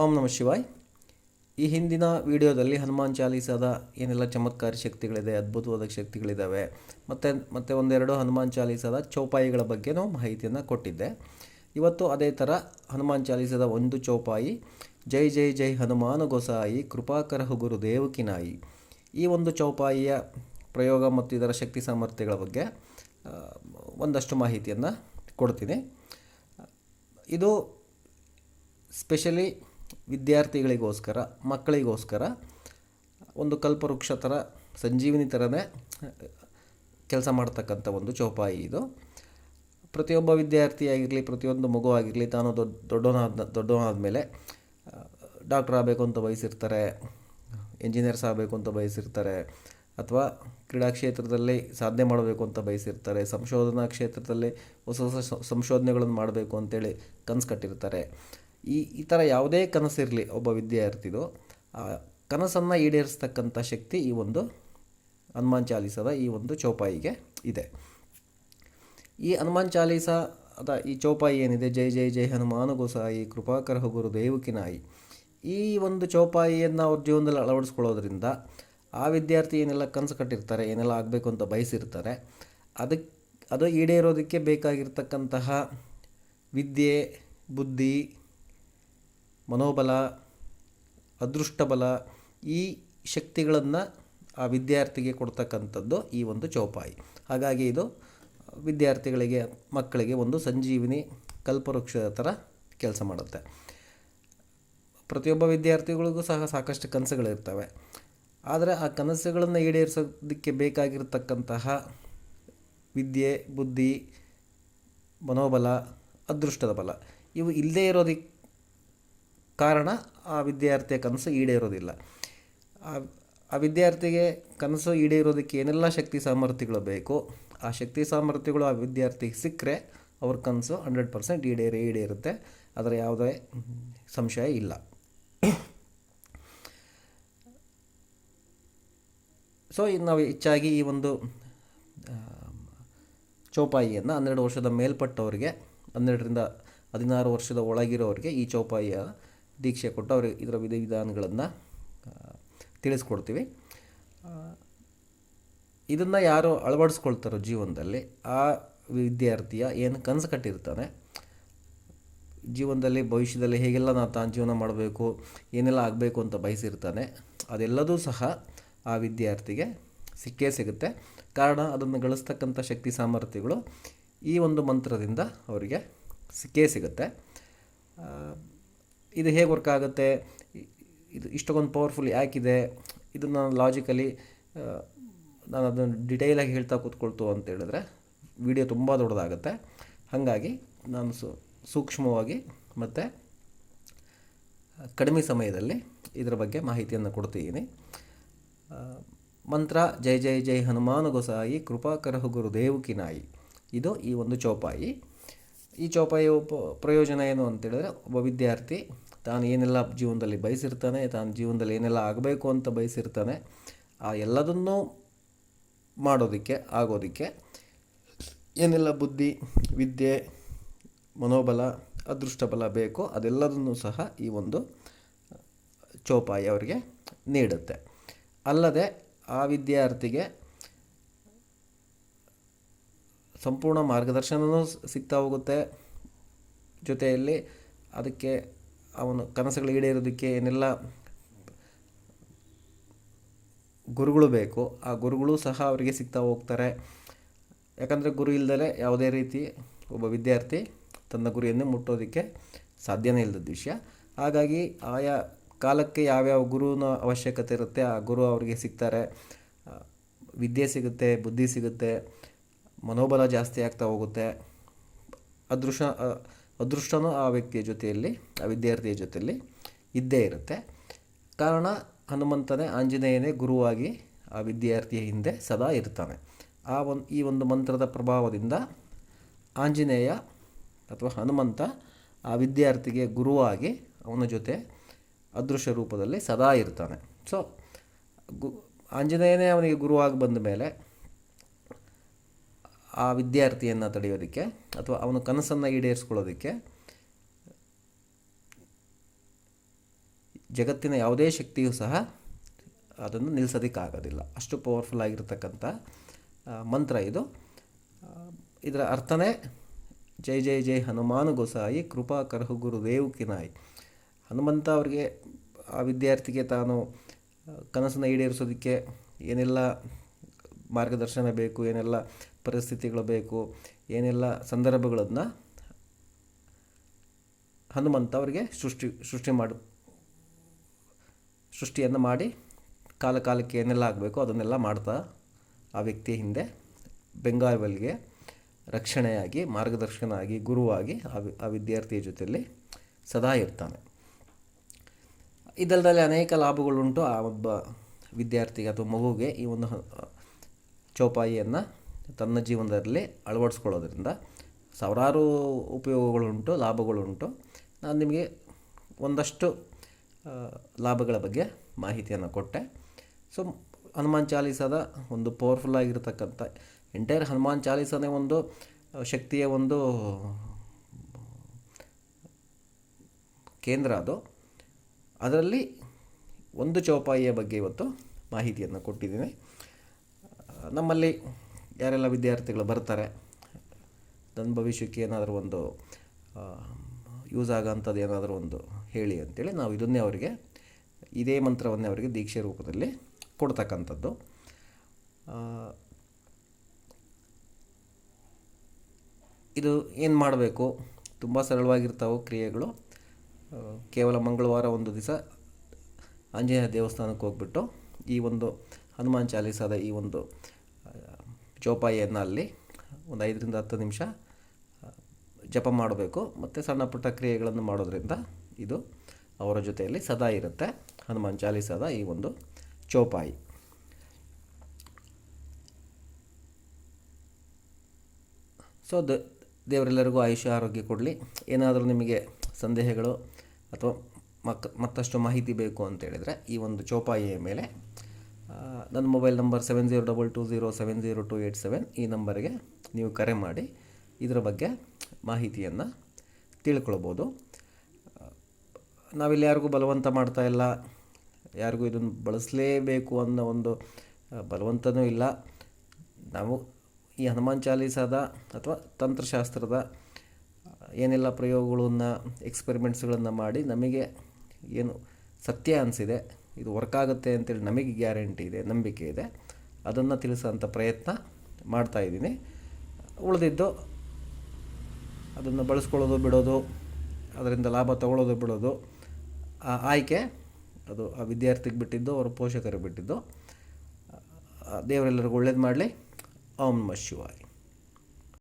ಓಂ ನಮ ಶಿವಾಯ್. ಈ ಹಿಂದಿನ ವಿಡಿಯೋದಲ್ಲಿ ಹನುಮಾನ್ ಚಾಲೀಸಾದ ಏನೆಲ್ಲ ಚಮತ್ಕಾರಿ ಶಕ್ತಿಗಳಿದೆ, ಅದ್ಭುತವಾದ ಶಕ್ತಿಗಳಿದ್ದಾವೆ ಮತ್ತು ಮತ್ತು ಒಂದೆರಡು ಹನುಮಾನ್ ಚಾಲೀಸಾದ ಚೌಪಾಯಿಗಳ ಬಗ್ಗೆನೂ ಮಾಹಿತಿಯನ್ನು ಕೊಟ್ಟಿದ್ದೆ. ಇವತ್ತು ಅದೇ ಥರ ಹನುಮಾನ್ ಚಾಲೀಸಾದ ಒಂದು ಚೌಪಾಯಿ, ಜೈ ಜೈ ಜೈ ಹನುಮಾನ ಗೊಸಾಯಿ ಕೃಪಾಕರ ಹುಗುರು ದೇವಕಿನಾಯಿ ಈ ಒಂದು ಚೌಪಾಯಿಯ ಪ್ರಯೋಗ ಮತ್ತು ಇದರ ಶಕ್ತಿ ಸಾಮರ್ಥ್ಯಗಳ ಬಗ್ಗೆ ಒಂದಷ್ಟು ಮಾಹಿತಿಯನ್ನು ಕೊಡ್ತೀನಿ. ಇದು ಸ್ಪೆಷಲಿ ವಿದ್ಯಾರ್ಥಿಗಳಿಗೋಸ್ಕರ, ಮಕ್ಕಳಿಗೋಸ್ಕರ ಒಂದು ಕಲ್ಪವೃಕ್ಷ ಥರ, ಸಂಜೀವಿನಿ ಥರನೇ ಕೆಲಸ ಮಾಡ್ತಕ್ಕಂಥ ಒಂದು ಚೌಪಾಯಿ ಇದು. ಪ್ರತಿಯೊಬ್ಬ ವಿದ್ಯಾರ್ಥಿಯಾಗಿರಲಿ ಪ್ರತಿಯೊಂದು ಮಗು ಆಗಿರಲಿ, ತಾನು ದೊಡ್ಡ ದೊಡ್ಡವನಾದ ದೊಡ್ಡವನಾದ ಮೇಲೆ ಡಾಕ್ಟರ್ ಆಗಬೇಕು ಅಂತ ಬಯಸಿರ್ತಾರೆ ಇಂಜಿನಿಯರ್ಸ್ ಆಗಬೇಕು ಅಂತ ಬಯಸಿರ್ತಾರೆ, ಅಥವಾ ಕ್ರೀಡಾ ಕ್ಷೇತ್ರದಲ್ಲಿ ಸಾಧನೆ ಮಾಡಬೇಕು ಅಂತ ಬಯಸಿರ್ತಾರೆ, ಸಂಶೋಧನಾ ಕ್ಷೇತ್ರದಲ್ಲಿ ಹೊಸ ಹೊಸ ಸಂಶೋಧನೆಗಳನ್ನು ಮಾಡಬೇಕು ಅಂತೇಳಿ ಕನಸು ಕಟ್ಟಿರ್ತಾರೆ. ಈ ಈ ಥರ ಯಾವುದೇ ಕನಸಿರಲಿ ಒಬ್ಬ ವಿದ್ಯಾರ್ಥಿದು, ಆ ಕನಸನ್ನು ಈಡೇರಿಸ್ತಕ್ಕಂಥ ಶಕ್ತಿ ಈ ಒಂದು ಹನುಮಾನ್ ಚಾಲೀಸದ ಈ ಒಂದು ಚೌಪಾಯಿಗೆ ಇದೆ. ಈ ಹನುಮಾನ್ ಚಾಲೀಸದ ಈ ಚೌಪಾಯಿ ಏನಿದೆ? ಜೈ ಜೈ ಜೈ ಹನುಮಾನ, ಗೋಸಾಯಿ, ಕೃಪಾಕರ ಗುರು ದೇವಕಿನಾಯಿ ಈ ಒಂದು ಚೌಪಾಯಿಯನ್ನು ಅವ್ರ ಜೀವನದಲ್ಲಿ ಅಳವಡಿಸ್ಕೊಳ್ಳೋದ್ರಿಂದ ಆ ವಿದ್ಯಾರ್ಥಿ ಏನೆಲ್ಲ ಕನಸು ಕಟ್ಟಿರ್ತಾರೆ, ಏನೆಲ್ಲ ಆಗಬೇಕು ಅಂತ ಬಯಸಿರ್ತಾರೆ ಅದಕ್ಕೆ ಅದು ಈಡೇರೋದಕ್ಕೆ ಬೇಕಾಗಿರ್ತಕ್ಕಂತಹ ವಿದ್ಯೆ, ಬುದ್ಧಿ ಮನೋಬಲ, ಅದೃಷ್ಟಬಲ ಈ ಶಕ್ತಿಗಳನ್ನು ಆ ವಿದ್ಯಾರ್ಥಿಗೆ ಕೊಡ್ತಕ್ಕಂಥದ್ದು ಈ ಒಂದು ಚೌಪಾಯಿ. ಹಾಗಾಗಿ ಇದು ವಿದ್ಯಾರ್ಥಿಗಳಿಗೆ, ಮಕ್ಕಳಿಗೆ ಒಂದು ಸಂಜೀವಿನಿ ಕಲ್ಪವೃಕ್ಷದ ಥರ ಕೆಲಸ ಮಾಡುತ್ತೆ. ಪ್ರತಿಯೊಬ್ಬ ವಿದ್ಯಾರ್ಥಿಗಳಿಗೂ ಸಹ ಸಾಕಷ್ಟು ಕನಸುಗಳಿರ್ತವೆ. ಆದರೆ ಆ ಕನಸುಗಳನ್ನು ಈಡೇರಿಸೋದಕ್ಕೆ ಬೇಕಾಗಿರ್ತಕ್ಕಂತಹ ವಿದ್ಯೆ, ಬುದ್ಧಿ, ಮನೋಬಲ, ಅದೃಷ್ಟದ ಬಲ ಇವು ಇಲ್ಲದೇ ಇರೋದಕ್ಕೆ ಕಾರಣ ಆ ವಿದ್ಯಾರ್ಥಿಯ ಕನಸು ಈಡೇರೋದಿಲ್ಲ. ಆ ವಿದ್ಯಾರ್ಥಿಗೆ ಕನಸು ಈಡೇರೋದಕ್ಕೆ ಏನೆಲ್ಲ ಶಕ್ತಿ ಸಾಮರ್ಥ್ಯಗಳು ಬೇಕು ಆ ಶಕ್ತಿ ಸಾಮರ್ಥ್ಯಗಳು ಆ ವಿದ್ಯಾರ್ಥಿಗೆ ಸಿಕ್ಕರೆ ಅವ್ರ ಕನಸು ಹಂಡ್ರೆಡ್ ಪರ್ಸೆಂಟ್ ಈಡೇರಿ, ಈಡೇರುತ್ತೆ. ಅದರ ಯಾವುದೇ ಸಂಶಯ ಇಲ್ಲ. ಸೊ ಇನ್ನು ನಾವು ಹೆಚ್ಚಾಗಿ ಈ ಒಂದು ಚೌಪಾಯಿಯನ್ನು ಹನ್ನೆರಡು ವರ್ಷದ ಮೇಲ್ಪಟ್ಟವರಿಗೆ, ಹನ್ನೆರಡರಿಂದ ಹದಿನಾರು ವರ್ಷದ ಒಳಗಿರೋರಿಗೆ ಈ ಚೌಪಾಯಿಯ ದೀಕ್ಷೆ ಕೊಟ್ಟು ಅವರಿಗೆ ಇದರ ವಿಧಿವಿಧಾನಗಳನ್ನು ತಿಳಿಸ್ಕೊಡ್ತೀವಿ. ಇದನ್ನು ಯಾರು ಅಳವಡಿಸ್ಕೊಳ್ತಾರೋ ಜೀವನದಲ್ಲಿ, ಆ ವಿದ್ಯಾರ್ಥಿಯ ಏನು ಕನಸು ಕಟ್ಟಿರ್ತಾನೆ, ಜೀವನದಲ್ಲಿ, ಭವಿಷ್ಯದಲ್ಲಿ ಹೇಗೆಲ್ಲ ನಾನು ತಾನು ಜೀವನ ಮಾಡಬೇಕು, ಏನೆಲ್ಲ ಆಗಬೇಕು ಅಂತ ಬಯಸಿರ್ತಾನೆ, ಅದೆಲ್ಲದೂ ಸಹ ಆ ವಿದ್ಯಾರ್ಥಿಗೆ ಸಿಕ್ಕೇ ಸಿಗುತ್ತೆ. ಕಾರಣ ಅದನ್ನು ಗಳಿಸ್ತಕ್ಕಂಥ ಶಕ್ತಿ ಸಾಮರ್ಥ್ಯಗಳು ಈ ಒಂದು ಮಂತ್ರದಿಂದ ಅವರಿಗೆ ಸಿಕ್ಕೇ ಸಿಗುತ್ತೆ. ಇದು ಹೇಗೆ ವರ್ಕ್ ಆಗುತ್ತೆ? ಇದು ಇಷ್ಟೊಂದು ಪವರ್ಫುಲ್ ಯಾಕಿದೆ? ಇದನ್ನು ನಾನು ಲಾಜಿಕಲಿ ನಾನು ಅದನ್ನು ಡಿಟೈಲಾಗಿ ಹೇಳ್ತಾ ಕೂತ್ಕೊಳ್ತು ಅಂತ ಹೇಳಿದ್ರೆ ವಿಡಿಯೋ ತುಂಬ ದೊಡ್ಡದಾಗುತ್ತೆ. ಹಾಗಾಗಿ ನಾನು ಸೂಕ್ಷ್ಮವಾಗಿ ಮತ್ತು ಕಡಿಮೆ ಸಮಯದಲ್ಲಿ ಇದರ ಬಗ್ಗೆ ಮಾಹಿತಿಯನ್ನು ಕೊಡ್ತಿದ್ದೀನಿ ಮಂತ್ರ ಜೈ ಜೈ ಜೈ ಹನುಮಾನ ಗೊಸಾಯಿ ಕೃಪಾಕರಹ ಗುರು ದೇವಕಿನಾಯಿ ಇದು ಈ ಒಂದು ಚೌಪಾಯಿ. ಈ ಚೌಪಾಯಿಯ ಉಪ ಪ್ರಯೋಜನ ಏನು ಅಂತೇಳಿದ್ರೆ ಒಬ್ಬ ವಿದ್ಯಾರ್ಥಿ ತಾನು ಏನೆಲ್ಲ ಜೀವನದಲ್ಲಿ ಬಯಸಿರ್ತಾನೆ, ತಾನು ಜೀವನದಲ್ಲಿ ಏನೆಲ್ಲ ಆಗಬೇಕು ಅಂತ ಬಯಸಿರ್ತಾನೆ, ಆ ಎಲ್ಲದನ್ನೂ ಮಾಡೋದಕ್ಕೆ, ಆಗೋದಕ್ಕೆ ಏನೆಲ್ಲ ಬುದ್ಧಿ, ವಿದ್ಯೆ, ಮನೋಬಲ, ಅದೃಷ್ಟ ಬಲ ಬೇಕೋ ಅದೆಲ್ಲದನ್ನೂ ಸಹ ಈ ಒಂದು ಚೌಪಾಯಿ ಅವರಿಗೆ ನೀಡುತ್ತೆ. ಅಲ್ಲದೆ ಆ ವಿದ್ಯಾರ್ಥಿಗೆ ಸಂಪೂರ್ಣ ಮಾರ್ಗದರ್ಶನವೂ ಸಿಗ್ತಾ ಹೋಗುತ್ತೆ. ಜೊತೆಯಲ್ಲಿ ಅದಕ್ಕೆ ಅವನು ಕನಸುಗಳು ಈಡೇರೋದಕ್ಕೆ ಏನೆಲ್ಲ ಗುರುಗಳು ಬೇಕು, ಆ ಗುರುಗಳು ಸಹ ಅವರಿಗೆ ಸಿಗ್ತಾ ಹೋಗ್ತಾರೆ. ಯಾಕಂದರೆ ಗುರು ಇಲ್ಲದಲೇ ಯಾವುದೇ ರೀತಿ ಒಬ್ಬ ವಿದ್ಯಾರ್ಥಿ ತನ್ನ ಗುರಿಯನ್ನು ಮುಟ್ಟೋದಕ್ಕೆ ಸಾಧ್ಯನೇ ಇಲ್ಲದ ವಿಷಯ. ಹಾಗಾಗಿ ಆಯಾ ಕಾಲಕ್ಕೆ ಯಾವ್ಯಾವ ಗುರುವಿನ ಅವಶ್ಯಕತೆ ಇರುತ್ತೆ ಆ ಗುರು ಅವರಿಗೆ ಸಿಗ್ತಾರೆ. ವಿದ್ಯೆ ಸಿಗುತ್ತೆ, ಬುದ್ಧಿ ಸಿಗುತ್ತೆ. ಮನೋಬಲ ಜಾಸ್ತಿ ಆಗ್ತಾ ಹೋಗುತ್ತೆ. ಅದೃಷ್ಟ ಅದೃಷ್ಟನೂ ಆ ವ್ಯಕ್ತಿಯ ಜೊತೆಯಲ್ಲಿ, ಆ ವಿದ್ಯಾರ್ಥಿಯ ಜೊತೆಯಲ್ಲಿ ಇದ್ದೇ ಇರುತ್ತೆ. ಕಾರಣ, ಹನುಮಂತನೇ, ಆಂಜನೇಯನೇ ಗುರುವಾಗಿ ಆ ವಿದ್ಯಾರ್ಥಿಯ ಹಿಂದೆ ಸದಾ ಇರ್ತಾನೆ. ಆ ಒಂದು ಈ ಒಂದು ಮಂತ್ರದ ಪ್ರಭಾವದಿಂದ ಆಂಜನೇಯ ಅಥವಾ ಹನುಮಂತ ಆ ವಿದ್ಯಾರ್ಥಿಗೆ ಗುರುವಾಗಿ ಅವನ ಜೊತೆ ಅದೃಶ್ಯ ರೂಪದಲ್ಲಿ ಸದಾ ಇರ್ತಾನೆ. ಸೊ, ಗು, ಆಂಜನೇಯನೇ ಅವನಿಗೆ ಗುರುವಾಗಿ ಬಂದ ಮೇಲೆ ಆ ವಿದ್ಯಾರ್ಥಿಯನ್ನು ತಡೆಯೋದಕ್ಕೆ ಅಥವಾ ಅವನ ಕನಸನ್ನು ಈಡೇರಿಸ್ಕೊಳ್ಳೋದಕ್ಕೆ ಜಗತ್ತಿನ ಯಾವುದೇ ಶಕ್ತಿಯೂ ಸಹ ಅದನ್ನು ನಿಲ್ಲಿಸೋದಕ್ಕಾಗೋದಿಲ್ಲ ಅಷ್ಟು ಪವರ್ಫುಲ್ ಆಗಿರತಕ್ಕಂಥ ಮಂತ್ರ ಇದು. ಇದರ ಅರ್ಥನೇ ಜೈ ಜೈ ಜೈ ಹನುಮಾನ್ ಗೋಸಾಯಿ, ಕೃಪಾ ಕರಹು ಗುರುದೇವ್ ಕಿನಾಯಿ ಹನುಮಂತ ಅವರಿಗೆ ಆ ವಿದ್ಯಾರ್ಥಿಗೆ ತಾನು ಕನಸನ್ನು ಈಡೇರಿಸೋದಕ್ಕೆ ಏನೆಲ್ಲ ಮಾರ್ಗದರ್ಶನ ಬೇಕು, ಏನೆಲ್ಲ ಪರಿಸ್ಥಿತಿಗಳು ಬೇಕು, ಏನೆಲ್ಲ ಸಂದರ್ಭಗಳನ್ನು ಹನುಮಂತ ಅವರಿಗೆ ಸೃಷ್ಟಿ ಸೃಷ್ಟಿ ಮಾಡು, ಸೃಷ್ಟಿಯನ್ನು ಮಾಡಿ ಕಾಲ ಕಾಲಕ್ಕೆ ಏನೆಲ್ಲ ಆಗಬೇಕು ಅದನ್ನೆಲ್ಲ ಮಾಡ್ತಾ ಆ ವ್ಯಕ್ತಿಯ ಹಿಂದೆ ಬೆಂಗಾವಲಿಗೆ ರಕ್ಷಣೆಯಾಗಿ ಮಾರ್ಗದರ್ಶನ ಆಗಿ ಗುರುವಾಗಿ ಆ ವಿದ್ಯಾರ್ಥಿಯ ಜೊತೆಯಲ್ಲಿ ಸದಾ ಇರ್ತಾನೆ. ಇದಲ್ಲದಲ್ಲಿ ಅನೇಕ ಲಾಭಗಳುಂಟು ಆ ಒಬ್ಬ ವಿದ್ಯಾರ್ಥಿಗೆ ಅಥವಾ ಮಗುವಿಗೆ ಈ ಒಂದು ಚೌಪಾಯಿಯನ್ನು ತನ್ನ ಜೀವನದಲ್ಲಿ ಅಳವಡಿಸ್ಕೊಳ್ಳೋದ್ರಿಂದ ಸಾವಿರಾರು ಉಪಯೋಗಗಳುಂಟು, ಲಾಭಗಳುಂಟು. ನಾನು ನಿಮಗೆ ಒಂದಷ್ಟು ಲಾಭಗಳ ಬಗ್ಗೆ ಮಾಹಿತಿಯನ್ನು ಕೊಟ್ಟೆ. ಸೊ, ಹನುಮಾನ್ ಚಾಲೀಸದ ಒಂದು ಪವರ್ಫುಲ್ ಆಗಿರತಕ್ಕಂಥ ಎಂಟೈರ್ ಹನುಮಾನ್ ಚಾಲೀಸನೇ ಒಂದು ಶಕ್ತಿಯ ಒಂದು ಕೇಂದ್ರ ಅದು. ಅದರಲ್ಲಿ ಒಂದು ಚೌಪಾಯಿಯ ಬಗ್ಗೆ ಇವತ್ತು ಮಾಹಿತಿಯನ್ನು ಕೊಟ್ಟಿದ್ದೀನಿ. ನಮ್ಮಲ್ಲಿ ಯಾರೆಲ್ಲ ವಿದ್ಯಾರ್ಥಿಗಳು ಬರ್ತಾರೆ ನನ್ನ ಭವಿಷ್ಯಕ್ಕೆ ಏನಾದರೂ ಒಂದು ಯೂಸ್ ಆಗೋಂಥದ್ದು ಏನಾದರೂ ಒಂದು ಹೇಳಿ ಅಂತೇಳಿ ನಾವು ಇದನ್ನೇ ಅವರಿಗೆ, ಇದೇ ಮಂತ್ರವನ್ನೇ ಅವರಿಗೆ ದೀಕ್ಷೆ ರೂಪದಲ್ಲಿ ಕೊಡ್ತಕ್ಕಂಥದ್ದು. ಇದು ಏನು ಮಾಡಬೇಕು? ತುಂಬ ಸರಳವಾಗಿರ್ತಾವೆ ಕ್ರಿಯೆಗಳು. ಕೇವಲ ಮಂಗಳವಾರ ಒಂದು ದಿವಸ ಆಂಜನೇಯ ದೇವಸ್ಥಾನಕ್ಕೆ ಹೋಗ್ಬಿಟ್ಟು ಈ ಒಂದು ಹನುಮಾನ್ ಚಾಲೀಸಾದ ಈ ಒಂದು ಚೌಪಾಯಿಯನ್ನು ಅಲ್ಲಿ ಒಂದು ಐದರಿಂದ ಹತ್ತು ನಿಮಿಷ ಜಪ ಮಾಡಬೇಕು. ಮತ್ತು ಸಣ್ಣ ಪುಟ್ಟ ಕ್ರಿಯೆಗಳನ್ನು ಮಾಡೋದ್ರಿಂದ ಇದು ಅವರ ಜೊತೆಯಲ್ಲಿ ಸದಾ ಇರುತ್ತೆ. ಹನುಮಾನ್ ಚಾಲೀಸಾದ ಈ ಒಂದು ಚೋಪಾಯಿ. ಸೊ, ದ, ದೇವರೆಲ್ಲರಿಗೂ ಆಯುಷ್ಯ, ಆರೋಗ್ಯ ಕೊಡಲಿ. ಏನಾದರೂ ನಿಮಗೆ ಸಂದೇಹಗಳು ಅಥವಾ ಮಕ್, ಮತ್ತಷ್ಟು ಮಾಹಿತಿ ಬೇಕು ಅಂತೇಳಿದರೆ ಈ ಒಂದು ಚೋಪಾಯಿಯ ಮೇಲೆ ನನ್ನ mobile number seven zero double two zero seven zero two eight seven ಈ ನಂಬರ್ಗೆ ನೀವು ಕರೆ ಮಾಡಿ, ಇದರ ಬಗ್ಗೆ ಮಾಹಿತಿಯನ್ನು ತಿಳ್ಕೊಳ್ಬೋದು. ನಾವಿಲ್ಲಿ ಯಾರಿಗೂ ಬಲವಂತ ಮಾಡ್ತಾ ಇಲ್ಲ, ಯಾರಿಗೂ ಇದನ್ನು ಬಳಸಲೇಬೇಕು ಅನ್ನೋ ಒಂದು ಬಲವಂತನೂ ಇಲ್ಲ. ನಾವು ಈ ಹನುಮಾನ್ ಚಾಲೀಸಾದ ಅಥವಾ ತಂತ್ರಶಾಸ್ತ್ರದ ಏನೆಲ್ಲ ಪ್ರಯೋಗಗಳನ್ನು ಎಕ್ಸ್ಪೆರಿಮೆಂಟ್ಸ್ಗಳನ್ನು ಮಾಡಿ ನಮಗೆ ಏನು ಸತ್ಯ ಅನಿಸಿದೆ ಇದು ವರ್ಕ್ ಆಗುತ್ತೆ ಅಂತೇಳಿ ನಮಗೆ ಗ್ಯಾರಂಟಿ ಇದೆ, ನಂಬಿಕೆ ಇದೆ. ಅದನ್ನು ತಿಳಿಸೋಂಥ ಪ್ರಯತ್ನ ಮಾಡ್ತಾಯಿದ್ದೀನಿ ಉಳಿದಿದ್ದು ಅದನ್ನು ಬಳಸ್ಕೊಳ್ಳೋದು, ಬಿಡೋದು, ಅದರಿಂದ ಲಾಭ ತಗೊಳ್ಳೋದು, ಬಿಡೋದು. ಆ ಆಯ್ಕೆ ಅದು ಆ ವಿದ್ಯಾರ್ಥಿಗೆ ಬಿಟ್ಟಿದ್ದು, ಅವರ ಪೋಷಕರಿಗೆ ಬಿಟ್ಟಿದ್ದು. ದೇವರೆಲ್ಲರಿಗೂ ಒಳ್ಳೇದು ಮಾಡಲಿ. ಓಂ ನಮಃ